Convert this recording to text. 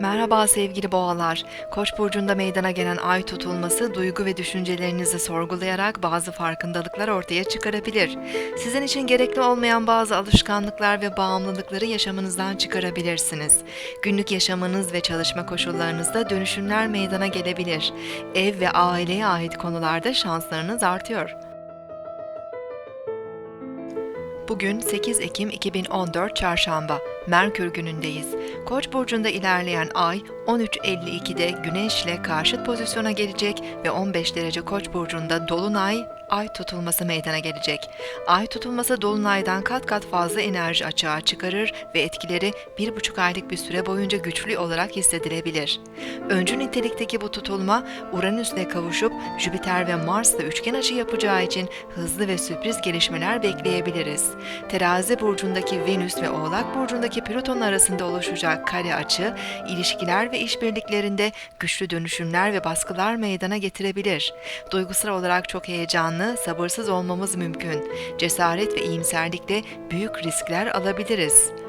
Merhaba sevgili boğalar. Koç burcunda meydana gelen ay tutulması duygu ve düşüncelerinizi sorgulayarak bazı farkındalıklar ortaya çıkarabilir. Sizin için gerekli olmayan bazı alışkanlıklar ve bağımlılıkları yaşamınızdan çıkarabilirsiniz. Günlük yaşamınız ve çalışma koşullarınızda dönüşümler meydana gelebilir. Ev ve aileye ait konularda şanslarınız artıyor. Bugün 8 Ekim 2014 Çarşamba. Merkür günündeyiz. Koç burcunda ilerleyen ay 13.52'de Güneş ile karşıt pozisyona gelecek ve 15 derece Koç burcunda dolunay ay tutulması meydana gelecek. Ay tutulması dolunaydan kat kat fazla enerji açığa çıkarır ve etkileri bir buçuk aylık bir süre boyunca güçlü olarak hissedilebilir. Öncü nitelikteki bu tutulma Uranüs'le kavuşup Jüpiter ve Mars'la üçgen açı yapacağı için hızlı ve sürpriz gelişmeler bekleyebiliriz. Terazi burcundaki Venüs ve Oğlak burcundaki Plüton arasında oluşacak kare açı, ilişkiler ve işbirliklerinde güçlü dönüşümler ve baskılar meydana getirebilir. Duygusal olarak çok heyecanlı, sabırsız olmamız mümkün. Cesaret ve iyimserlikle büyük riskler alabiliriz.